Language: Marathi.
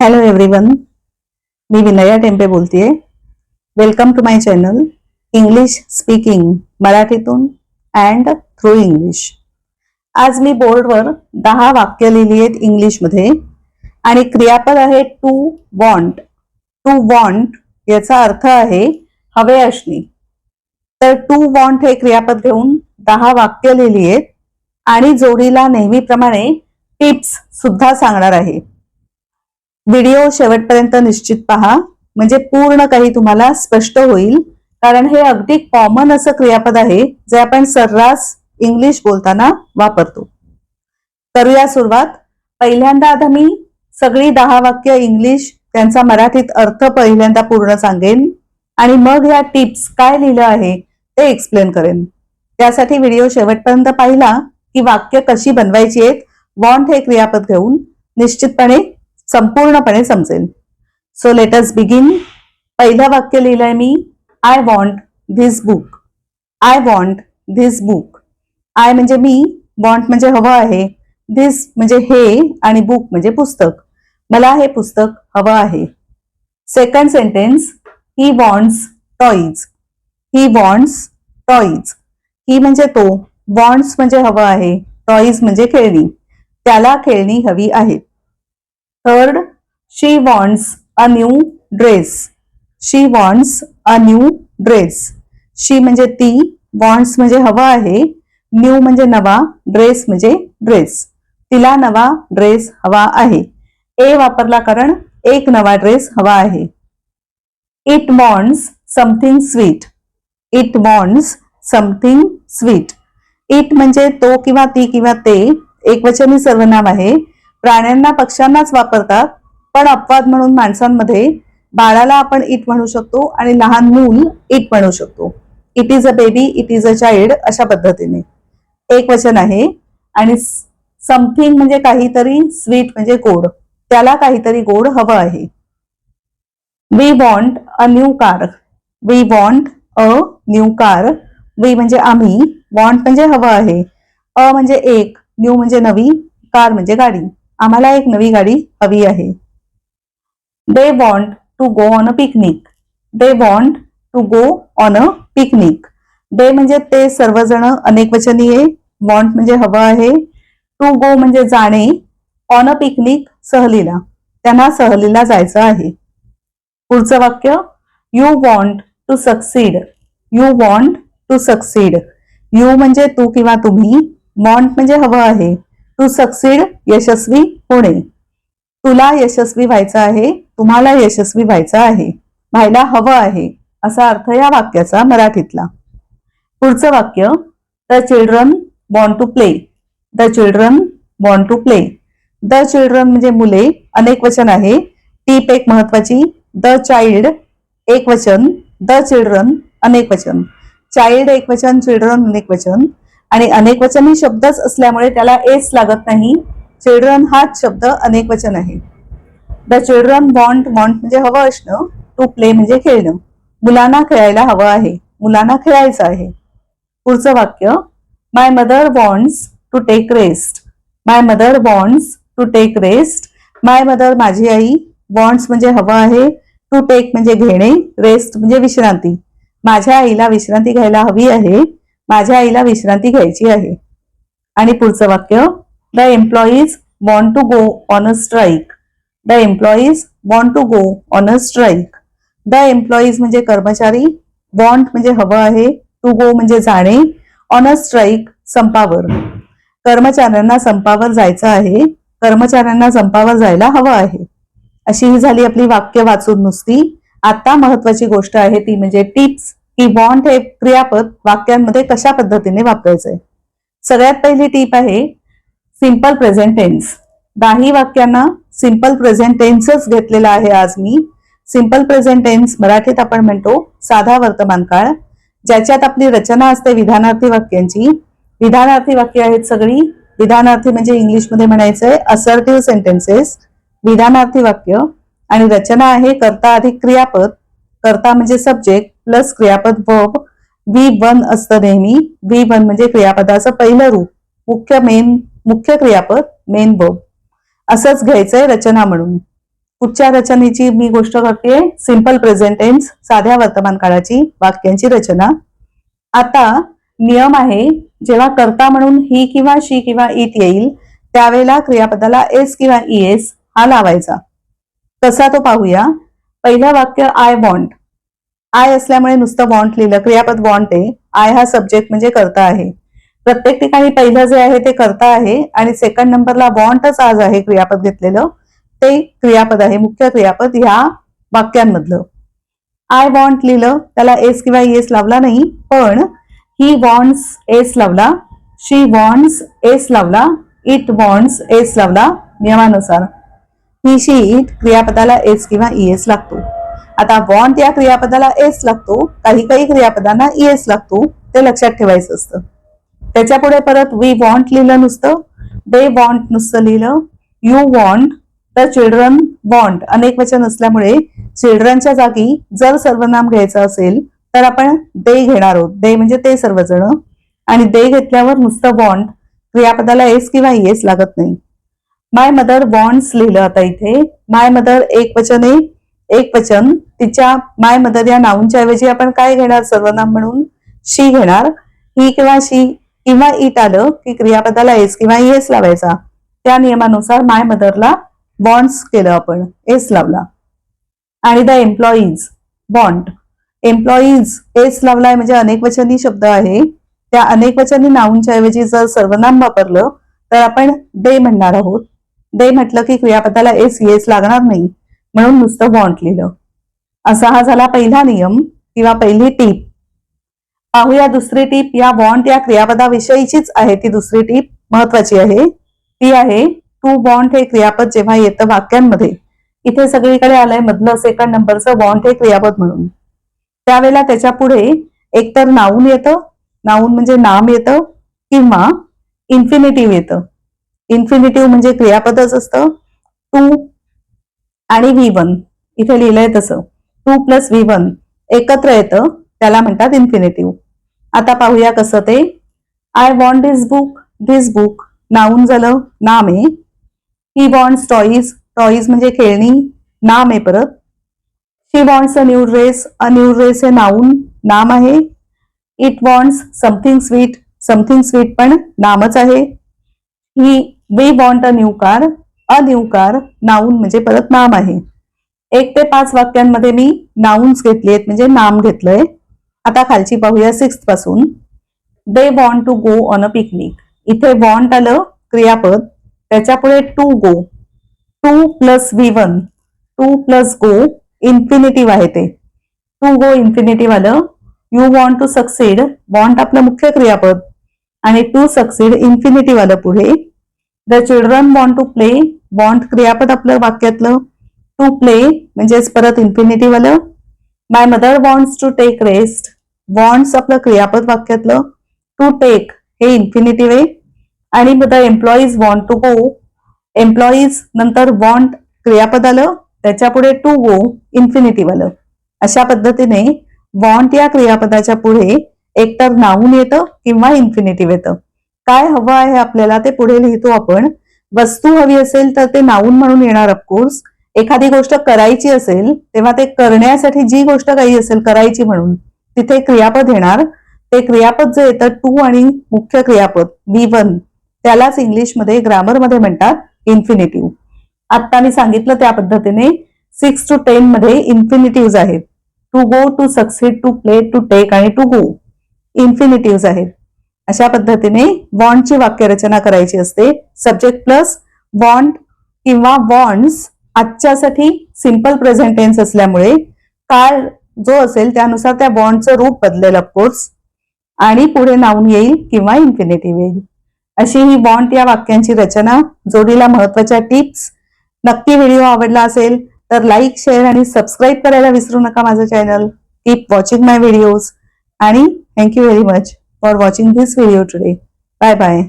हॅलो एव्हरीवन मी विनया टेम्पे बोलतेय. Welcome to my channel English speaking मराठीतून अँड थ्रू इंग्लिश आज मी बोर्डवर दहा वाक्य लिहिली आहेत इंग्लिशमध्ये आणि क्रियापद आहे टू वॉन्ट टू वॉन्ट याचा अर्थ आहे हवे असणे. तर टू वॉन्ट हे क्रियापद घेऊन दहा वाक्य लिहिली आहेत आणि जोडीला नेहमीप्रमाणे टिप्स सुद्धा सांगणार आहे. व्हिडिओ शेवटपर्यंत निश्चित पहा. म्हणजे पूर्ण काही तुम्हाला स्पष्ट होईल. कारण हे अगदी कॉमन असं क्रियापद आहे जे आपण सर्रास इंग्लिश बोलताना वापरतो. करूया सुरुवात. पहिल्यांदा आता मी सगळी दहा वाक्य इंग्लिश त्यांचा मराठीत अर्थ पहिल्यांदा पूर्ण सांगेन. आणि मग या टिप्स काय लिहिलं आहे ते एक्सप्लेन करेन. त्यासाठी व्हिडिओ शेवटपर्यंत पाहिला की वाक्य कशी बनवायची आहेत वॉन्ट हे क्रियापद घेऊन निश्चितपणे संपूर्णपणे समजेल. सो लेटस बिगिन पहिलं वाक्य लिहिलंय मी. I want this book I want this book I म्हणजे मी वॉन्ट म्हणजे हवं आहे. धिस म्हणजे हे आणि बुक म्हणजे पुस्तक. मला हे पुस्तक हवं आहे. Second sentence he wants toys he wants toys he म्हणजे तो वॉन्ट्स म्हणजे हवं आहे. टॉईज म्हणजे खेळणी. त्याला खेळणी हवी आहेत. Third she wants a new dress she wants a new dress she म्हणजे ती वॉन्ट्स म्हणजे हवं आहे. न्यू म्हणजे नवा ड्रेस म्हणजे ड्रेस तिला नवा ड्रेस हवा आहे. ए वापरला कारण एक नवा ड्रेस हवा आहे. It wants something sweet it wants something sweet it म्हणजे तो किंवा ती किंवा ते एकवचनी सर्वनाम आहे. प्राण्यांना पक्ष्यांनाच वापरतात पण अपवाद म्हणून माणसांमध्ये बाळाला आपण इट म्हणू शकतो आणि लहान मूल इट म्हणू शकतो. It is a baby it is a child अशा पद्धतीने. एक वचन आहे आणि समथिंग म्हणजे काहीतरी स्वीट म्हणजे गोड. त्याला काहीतरी गोड हवं आहे. We want a new car we want a new car we म्हणजे आम्ही वॉन्ट म्हणजे हवं आहे. अ म्हणजे एक न्यू म्हणजे नवी कार म्हणजे गाडी. आम्हाला एक नवी गाडी हवी आहे. They want to go on a picnic they want to go on a picnic they म्हणजे ते सर्वजण अनेक वचनी वॉन्ट म्हणजे हवं आहे. टू गो म्हणजे जाणे. ऑन अ पिकनिक सहलीला. त्यांना सहलीला जायचं आहे. पुढचं वाक्य you want to succeed you want to succeed you म्हणजे तू किंवा तुम्ही वॉन्ट म्हणजे हवं आहे. टू सक्सीड यशस्वी होणे. तुला यशस्वी व्हायचं आहे तुम्हाला यशस्वी व्हायचं आहे. व्हायला हवं आहे असा अर्थ या वाक्याचा मराठीतला. पुढचं वाक्य the children want to play. The children want to play. The children म्हणजे मुले अनेक वचन आहे. टीप एक महत्वाची द चाइल्ड एक वचन. द चिल्ड्रन अनेक वचन. चाइल्ड एक वचन. चिल्ड्रन अनेक वचन. आणि अनेक वचन शब्दच असल्यामुळे त्याला एस लागत नाही. चिल्ड्रन हाच शब्द अनेक वचन आहे. द चिल्ड्रन वॉन्ट वॉन्ट म्हणजे हवं असणं टू प्ले म्हणजे खेळणं. मुलांना खेळायला हवं आहे. मुलांना खेळायचं आहे. पुढचं वाक्य my mother wants to take rest my mother wants to take rest my mother माझी आई वॉन्ट्स म्हणजे हवं आहे. टू टेक म्हणजे घेणे रेस्ट म्हणजे विश्रांती. माझ्या आईला विश्रांती घ्यायला हवी आहे. माझ्या आईला विश्रांती घ्यायची आहे. आणि पुढचं वाक्य the employees want to go on a strike the employees want to go on a strike the employees म्हणजे कर्मचारी वॉन्ट म्हणजे हवं आहे टू गो म्हणजे जाणे ऑन अ स्ट्राईक संपावर. कर्मचाऱ्यांना संपावर जायचं आहे कर्मचाऱ्यांना संपावर जायला हवं आहे. अशी ही झाली आपली वाक्य वाचून नुसती. आता महत्वाची गोष्ट आहे ती म्हणजे टिप्स. की वॉन्ट हे क्रियापद वाक्यांमध्ये कशा पद्धतीने वापरायचंय? सगळ्यात पहिली टीप आहे सिंपल प्रेझेंट टेन्स दाही वाक्यांना सिंपल प्रेझेंट टेन्सच घेतलेला आहे आज मी. सिंपल प्रेझेंट टेन्स मराठीत आपण म्हणतो साधा वर्तमान काळ ज्याच्यात आपली रचना असते विधानार्थी वाक्यांची. विधानार्थी वाक्य आहेत सगळी. विधानार्थी म्हणजे इंग्लिशमध्ये म्हणायचंय असर्टिव्ह सेंटेन्सेस विधानार्थी वाक्य आणि रचना आहे कर्ता अधिक क्रियापद. कर्ता म्हणजे सब्जेक्ट प्लस क्रियापद वर्ब व्ही वन असतं नेहमी. व्ही वन म्हणजे क्रियापदाचं पहिलं रूप. मुख्य मेन मुख्य क्रियापद मेन वर्ब असंच घ्यायचंय रचना म्हणून. पुढच्या रचनेची मी गोष्ट करते. सिंपल प्रेझेंट टेन्स साध्या वर्तमान काळाची वाक्यांची रचना. आता नियम आहे जेव्हा कर्ता म्हणून ही किंवा शी किंवा इट येईल त्यावेळेला क्रियापदाला एस किंवा एस हा लावायचा. तसा तो पाहूया. पहिलं वाक्य आय वॉन्ट आय असल्यामुळे नुसतं वॉन्ट लिहिलं. क्रियापद वॉन्ट आहे. आय हा सब्जेक्ट म्हणजे करता आहे. प्रत्येक ठिकाणी पहिलं जे आहे ते करता आहे आणि सेकंड नंबरला वॉन्टच आज आहे क्रियापद घेतलेलं. ते क्रियापद आहे मुख्य क्रियापद ह्या वाक्यांमधलं. आय वॉन्ट लिहिलं. त्याला एस किंवा एस लावला नाही पण ही वॉन्ट्स एस लावला. शी वॉन्ट्स एस लावला. इट वॉन्ट्स एस लावला. नियमानुसार. ही शी इट क्रियापदाला एस किंवा ईएस लागतो. आता वॉन्ट या क्रियापदाला एस लागतो काही काही क्रियापदांना ईएस लागतो ते लक्षात ठेवायचं असतं. त्याच्या पुढे परत वी वॉन्ट लिहिलं नुसतं दे वॉन्ट नुसतं लिहिलं यू वॉन्ट तर चिल्ड्रन वॉन्ट अनेक वचन असल्यामुळे चिल्ड्रनच्या जागी जर सर्वनाम घ्यायचं असेल तर आपण दे घेणार आहोत. दे म्हणजे ते सर्वजण. आणि दे घेतल्यावर नुसतं वॉन्ट क्रियापदाला एस किंवा एस लागत नाही. माय मदर वॉन्ट्स लिहिलं आता इथे. माय मदर एक वचन आहे. एक वचन. तिच्या माय मदर या नाऊनच्या ऐवजी आपण काय घेणार? सर्वनाम म्हणून. शी घेणार. ही किंवा शी किंवा इट आलं की क्रियापदाला एस किंवा एस लावायचा. त्या नियमानुसार माय मदरला बॉन्ड्स केलं आपण. एस लावला. आणि the employees want employees S लावलाय म्हणजे अनेक वचनी शब्द आहे. त्या अनेक वचनी नाऊनच्या ऐवजी जर सर्वनाम वापरलं तर आपण दे म्हणणार आहोत. दे म्हटलं की क्रियापदाला एस येस लागणार नाही. म्हणून नुसतं वॉन्ट लिहिलं. असा हा झाला पहिला नियम किंवा पहिली टीप पाहूया दुसरी टीप या वॉन्ट या क्रियापदाविषयीचीच आहे ती दुसरी टीप महत्वाची आहे. ती आहे टू वॉन्ट हे क्रियापद जेव्हा येतं वाक्यांमध्ये. इथे सगळीकडे आलंय मधलं सेकंड नंबरचं वॉन्ट हे क्रियापद म्हणून. त्यावेळेला त्याच्या पुढे एकतर नाऊन येतं. नाऊन म्हणजे नाम येतं किंवा इन्फिनिटिव्ह येतं. इन्फिनिटिव्ह म्हणजे क्रियापदच असतं. टू आणि व्ही वन इथे लिहिलंय तसं. टू प्लस व्ही वन एकत्र येतं. त्याला म्हणतात इन्फिनिटिव्ह आता पाहूया कसं ते. I want this book this book noun झालं. नाम आहे. ही वॉन्ट्स टॉईज टॉईज म्हणजे खेळणी. नाम आहे परत. She wants a new dress a new dress हे नाऊन. नाम आहे. It wants something sweet something sweet पण नामच आहे. ही we want a new car a new car noun म्हणजे परत नाम आहे. एक ते पाच वाक्यांमध्ये मी नाऊन्स घेतली आहेत म्हणजे नाम घेतलंय. आता खालची पाहूया सिक्सपासून. They want to go on a picnic इथे वॉन्ट आलं क्रियापद. त्याच्यापुढे to go to plus V one to plus go infinitive आहे ते. टू गो इन्फिनिटिव्ह आलं. You want to succeed want आपलं मुख्य क्रियापद. आणि टू सक्सीड इन्फिनिटिव्ह आलं पुढे. The children want to play want क्रियापद आपलं वाक्यातलं टू प्ले म्हणजेच परत इन्फिनिटीवालं my mother wants to take rest wants आपलं क्रियापद वाक्यातलं टू टेक हे इन्फिनिटिव्ह आहे आणि the employees want to go employees नंतर वॉन्ट क्रियापद आलं त्याच्यापुढे टू गो इन्फिनिटिव्ह आलं अशा पद्धतीने वॉन्ट या क्रियापदाच्या पुढे एकतर नाऊन येतं किंवा इन्फिनिटिव्ह येतं काय हवं आहे आपल्याला ते पुढे लिहितो आपण. वस्तू हवी असेल तर ते नाऊन म्हणून येणार ऑफकोर्स एखादी गोष्ट करायची असेल तेव्हा ते करण्यासाठी जी गोष्ट काही असेल करायची म्हणून तिथे क्रियापद येणार. ते क्रियापद जे येतं टू आणि मुख्य क्रियापद बी वन त्यालाच इंग्लिशमध्ये ग्रामरमध्ये म्हणतात इन्फिनिटिव्ह आता मी सांगितलं त्या पद्धतीने सिक्स टू टेन मध्ये इन्फिनिटिव्ह आहेत. To go to succeed to play to take आणि टू गो इन्फिनिटिव्ह आहेत. अशा पद्धतीने वॉन्टची वाक्यरचना करायची असते. सब्जेक्ट प्लस बॉन्ड किंवा बॉन्ड्स आजच्यासाठी सिंपल प्रेझेंट टेन्स असल्यामुळे काळ जो असेल त्यानुसार त्या बॉन्डचं रूप बदलेल ऑफकोर्स आणि पुढे नाऊन येईल किंवा इन्फिनेटिव्ह येईल. अशी ही बॉन्ड या वाक्यांची रचना. जोडीला महत्त्वाच्या टिप्स नक्की व्हिडिओ आवडला असेल तर लाईक शेअर आणि सबस्क्राईब करायला विसरू नका माझं channel keep watching my videos आणि thank you very much for watching this video today bye bye